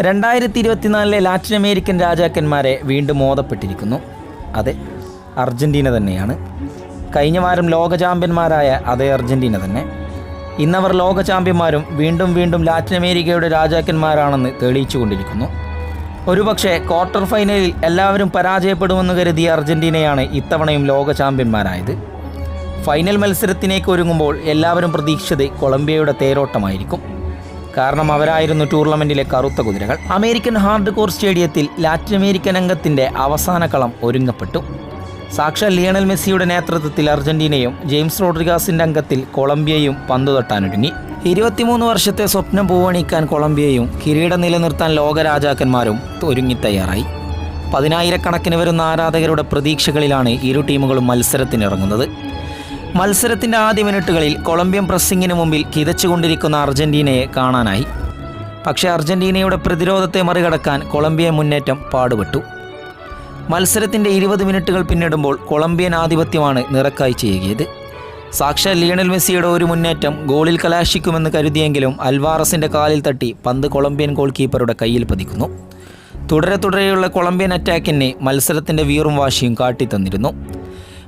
രണ്ടായിരത്തി ഇരുപത്തിനാലിലെ Latin American രാജാക്കന്മാരെ വീണ്ടും മോദപ്പെട്ടിരിക്കുന്നു. അതെ അർജന്റീന തന്നെയാണ്. കഴിഞ്ഞ വാരം ലോക ചാമ്പ്യന്മാരായ അതേ അർജന്റീന തന്നെ. ഇന്നവർ ലോക ചാമ്പ്യന്മാരും വീണ്ടും വീണ്ടും ലാറ്റിൻ അമേരിക്കയുടെ രാജാക്കന്മാരാണെന്ന് തെളിയിച്ചുകൊണ്ടിരിക്കുന്നു. ഒരുപക്ഷെ ക്വാർട്ടർ ഫൈനലിൽ എല്ലാവരും പരാജയപ്പെടുമെന്ന് കരുതിയ അർജന്റീനയാണ് ഇത്തവണയും ലോക ചാമ്പ്യന്മാരായത്. ഫൈനൽ മത്സരത്തിലേക്ക് ഒരുങ്ങുമ്പോൾ എല്ലാവരും പ്രതീക്ഷിച്ചത് കൊളംബിയയുടെ തേരോട്ടമായിരിക്കും. കാരണം അവരായിരുന്നു ടൂർണമെന്റിലെ കറുത്ത കുതിരകൾ. അമേരിക്കൻ ഹാർഡ് കോർ സ്റ്റേഡിയത്തിൽ ലാറ്റിൻ അമേരിക്കൻ അംഗത്തിന്റെ അവസാന കളം ഒരുങ്ങപ്പെട്ടു. സാക്ഷാൽ ലിയണൽ മെസ്സിയുടെ നേതൃത്വത്തിൽ അർജന്റീനയും ജെയിംസ് റോഡ്രിഗാസിന്റെ അംഗത്തിൽ കൊളംബിയയും പന്തു തട്ടാനൊരുങ്ങി. ഇരുപത്തിമൂന്ന് വർഷത്തെ സ്വപ്നം പൂവണിക്കാൻ കൊളംബിയയും കിരീടം നിലനിർത്താൻ ലോകരാജാക്കന്മാരും ഒരുങ്ങി തയ്യാറായി. പതിനായിരക്കണക്കിന് വരുന്ന ആരാധകരുടെ പ്രതീക്ഷകളിലാണ് ഇരു ടീമുകളും മത്സരത്തിനിറങ്ങുന്നത്. മത്സരത്തിന്റെ ആദ്യ മിനിറ്റുകളിൽ കൊളംബിയൻ പ്രസ്സിങ്ങിന് മുമ്പിൽ കിതച്ചുകൊണ്ടിരിക്കുന്ന അർജന്റീനയെ കാണാനായി. പക്ഷേ അർജന്റീനയുടെ പ്രതിരോധത്തെ മറികടക്കാൻ കൊളംബിയ മുന്നേറ്റം പാടുപെട്ടു. മത്സരത്തിന്റെ ഇരുപത് മിനിറ്റുകൾ പിന്നിടുമ്പോൾ കൊളംബിയൻ ആധിപത്യമാണ് നിറക്കായി ചെയ്യുകയത് സാക്ഷാൽ ലിയണൽ മെസ്സിയുടെ ഒരു മുന്നേറ്റം ഗോളിൽ കലാശിക്കുമെന്ന് കരുതിയെങ്കിലും അൽവാറസിന്റെ കാലിൽ തട്ടി പന്ത് കൊളംബിയൻ ഗോൾ കീപ്പറുടെ കയ്യിൽ പതിക്കുന്നു. തുടരെ തുടരെയുള്ള കൊളംബിയൻ അറ്റാക്കിനെ മത്സരത്തിന്റെ വീറും വാശിയും കാട്ടിത്തന്നിരുന്നു.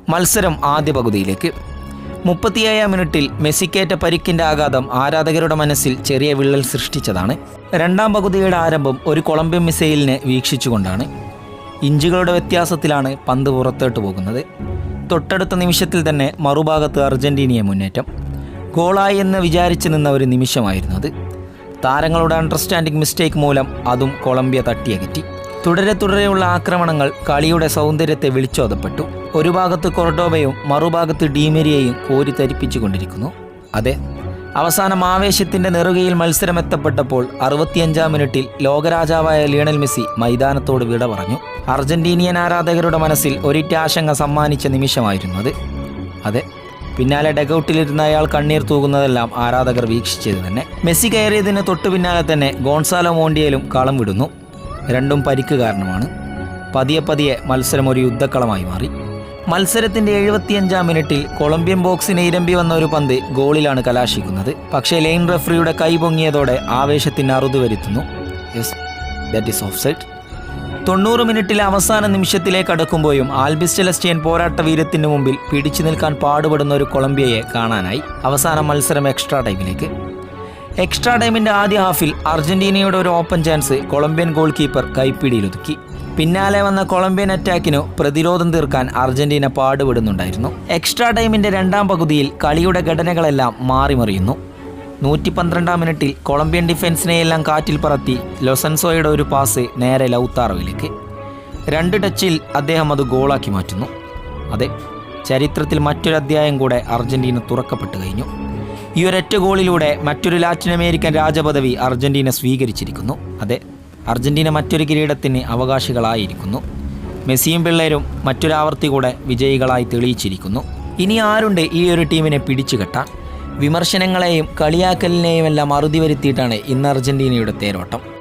മത്സരം ആദ്യ പകുതിയിലേക്ക്. മുപ്പത്തിയേഴാം മിനിറ്റിൽ മെസ്സിക്കേറ്റ പരിക്കിന്റെ ആഘാതം ആരാധകരുടെ മനസ്സിൽ ചെറിയ വിള്ളൽ സൃഷ്ടിച്ചതാണ്. രണ്ടാം പകുതിയുടെ ആരംഭം ഒരു കൊളംബിയൻ മിസൈലിനെ വീക്ഷിച്ചുകൊണ്ടാണ്. ഇഞ്ചുകളുടെ വ്യത്യാസത്തിലാണ് പന്ത് പുറത്തോട്ട് പോകുന്നത്. തൊട്ടടുത്ത നിമിഷത്തിൽ തന്നെ മറുഭാഗത്ത് അർജന്റീനയെ മുന്നേറ്റം. ഗോളായി എന്ന് വിചാരിച്ചു നിന്ന ഒരു നിമിഷമായിരുന്നു അത്. താരങ്ങളുടെ അണ്ടർസ്റ്റാൻഡിംഗ് മിസ്റ്റേക്ക് മൂലം അതും കൊളംബിയ തട്ടിയകറ്റി തുടരെ തുടരെയുള്ള ആക്രമണങ്ങൾ കളിയുടെ സൗന്ദര്യത്തെ വിളിച്ചോതപ്പെട്ടു. ഒരു ഭാഗത്ത് കൊർഡോബയും മറുഭാഗത്ത് ഡീമെരിയയും കോരിത്തരിപ്പിച്ചുകൊണ്ടിരിക്കുന്നു. അതെ അവസാനം ആവേശത്തിന്റെ നെറുകയിൽ മത്സരമെത്തപ്പെട്ടപ്പോൾ അറുപത്തിയഞ്ചാം മിനിറ്റിൽ ലോകരാജാവായ ലിയണൽ മെസ്സി മൈതാനത്തോട് വിട പറഞ്ഞു. അർജന്റീനിയൻ ആരാധകരുടെ മനസ്സിൽ ഒരിറ്റ ആശങ്ക സമ്മാനിച്ച നിമിഷമായിരുന്നു അത് അതെ പിന്നാലെ ഡെഗൌട്ടിലിരുന്ന അയാൾ കണ്ണീർ തൂകുന്നതെല്ലാം ആരാധകർ വീക്ഷിച്ചത് തന്നെ. മെസ്സി കയറിയതിന് തൊട്ടു പിന്നാലെ തന്നെ ഗോൺസാലോ മോണ്ടിയലും കളം വിടുന്നു. രണ്ടും പരിക്ക് കാരണമാണ്. പതിയെ പതിയെ മത്സരം ഒരു യുദ്ധക്കളമായി മാറി. മത്സരത്തിന്റെ എഴുപത്തിയഞ്ചാം മിനിറ്റിൽ കൊളംബിയൻ ബോക്സിന് ഇരമ്പി വന്ന ഒരു പന്ത് ഗോളിലാണ് കലാശിക്കുന്നത്. പക്ഷേ ലൈൻ റെഫറിയുടെ കൈ പൊങ്ങിയതോടെ ആവേശത്തിന് അറുതു വരുത്തുന്നു. Yes that is offside തൊണ്ണൂറ് മിനിറ്റിലെ അവസാന നിമിഷത്തിലേക്ക് അടുക്കുമ്പോഴും ആൽബിസ് ചെലസ്റ്റിയൻ പോരാട്ട വീരത്തിന് മുമ്പിൽ പിടിച്ചു നിൽക്കാൻ പാടുപെടുന്ന ഒരു കൊളംബിയയെ കാണാനായി. അവസാന മത്സരം എക്സ്ട്രാ ടൈമിലേക്ക് എക്സ്ട്രാ ടൈമിന്റെ ആദ്യ ഹാഫിൽ അർജന്റീനയുടെ ഒരു open chance Colombian goalkeeper കൈപ്പിടിയിലൊതുക്കി പിന്നാലെ വന്ന കൊളംബിയൻ അറ്റാക്കിനു പ്രതിരോധം തീർക്കാൻ അർജന്റീന പാടുപെടുന്നുണ്ടായിരുന്നു. എക്സ്ട്രാ ടൈമിന്റെ രണ്ടാം പകുതിയിൽ കളിയുടെ ഘടനകളെല്ലാം മാറിമറിയുന്നു. നൂറ്റി പന്ത്രണ്ടാം മിനിറ്റിൽ കൊളംബിയൻ ഡിഫൻസിനെയെല്ലാം കാറ്റിൽ പറത്തി ലൊസൻസോയുടെ ഒരു പാസ് നേരെ ലൗത്താറോയിലേക്ക്. രണ്ട് ടച്ചിൽ അദ്ദേഹം അത് ഗോളാക്കി മാറ്റുന്നു. അതെ ചരിത്രത്തിൽ മറ്റൊരു അധ്യായം കൂടെ അർജന്റീന തുറക്കപ്പെട്ടു കഴിഞ്ഞു. ഈ ഒരൊറ്റ ഗോളിലൂടെ മറ്റൊരു ലാറ്റിൻ അമേരിക്കൻ രാജപദവി അർജന്റീന സ്വീകരിച്ചിരിക്കുന്നു. അതെ അർജന്റീന മറ്റൊരു കിരീടത്തിന് അവകാശികളായിരിക്കുന്നു. മെസ്സിയും പിള്ളേരും മറ്റൊരാവർത്തി കൂടെ വിജയികളായി തെളിയിച്ചിരിക്കുന്നു. ഇനി ആരുണ്ട് ഈ ഒരു ടീമിനെ പിടിച്ചു കെട്ടാൻ? വിമർശനങ്ങളെയും കളിയാക്കലിനെയും എല്ലാം അറുതി വരുത്തിയിട്ടാണ് ഇന്ന് അർജന്റീനയുടെ തേരോട്ടം.